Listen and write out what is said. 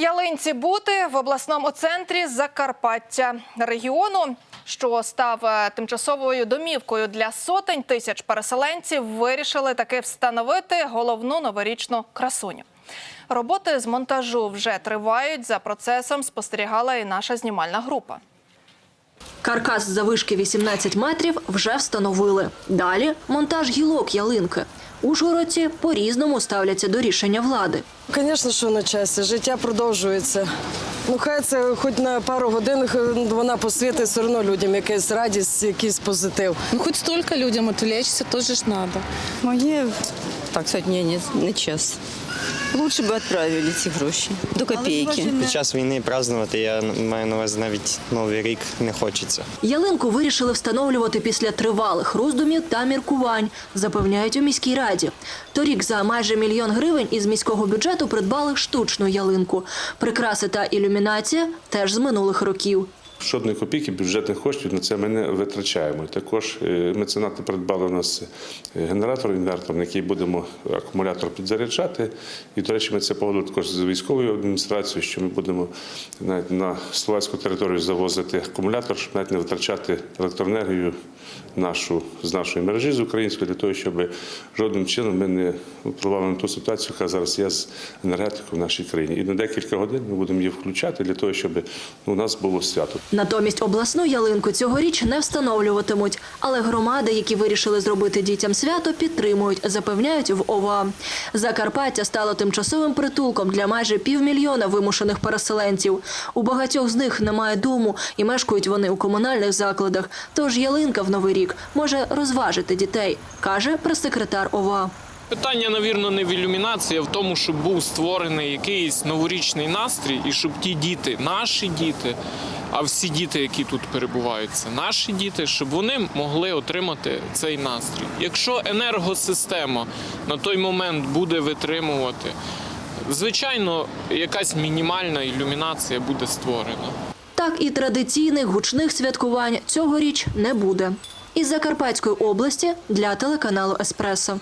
Ялинці бути в обласному центрі Закарпаття регіону, що став е, тимчасовою домівкою для сотень тисяч переселенців, вирішили таки встановити головну новорічну красуню. Роботи з монтажу вже тривають. За процесом спостерігала і наша знімальна група. Каркас завишки 18 метрів вже встановили. Далі монтаж гілок ялинки. Ужгородці по-різному ставляться до рішення влади. Звісно, що на часі. Життя продовжується. Ну, хай це хоч на пару годин вона посвітить все одно людям якась радість, якийсь позитив. Ну, хоть столько людям отвлечься тоже ж надо. Моє так сказати, ні, не, не час. Лучше би відправили ці гроші до копійки. Під час війни празднувати я маю на увазі навіть новий рік не хочеться. Ялинку вирішили встановлювати після тривалих роздумів та міркувань, запевняють у міській раді. Торік за майже мільйон гривень із міського бюджету придбали штучну ялинку. Прикраси та ілюмінація теж з минулих років. Жодної копійки бюджетних коштів на це ми не витрачаємо. Також е, меценати придбали у нас е, генератор, інвертор, на який будемо акумулятор підзаряджати. І, до речі, ми це погодили також з військовою адміністрацією, що ми будемо навіть на словацьку територію завозити акумулятор, щоб навіть не витрачати електроенергію нашу з нашої мережі з української, для того, щоб жодним чином ми не впливали на ту ситуацію, яка зараз є з енергетикою в нашій країні. І на декілька годин ми будемо її включати для того, щоб ну, у нас було свято. Натомість обласну ялинку цьогоріч не встановлюватимуть. Але громади, які вирішили зробити дітям свято, підтримують, запевняють в ОВА. Закарпаття стало тимчасовим притулком для майже півмільйона вимушених переселенців. У багатьох з них немає дому і мешкають вони у комунальних закладах. Тож ялинка в новий рік може розважити дітей, каже прес-секретар ОВА. Питання, навірно, не в ілюмінації, а в тому, щоб був створений якийсь новорічний настрій, і щоб ті діти, наші діти, а всі діти, які тут перебувають, це наші діти, щоб вони могли отримати цей настрій. Якщо енергосистема на той момент буде витримувати, звичайно, якась мінімальна ілюмінація буде створена. Так і традиційних гучних святкувань цьогоріч не буде. Із Закарпатської області для телеканалу Еспресо.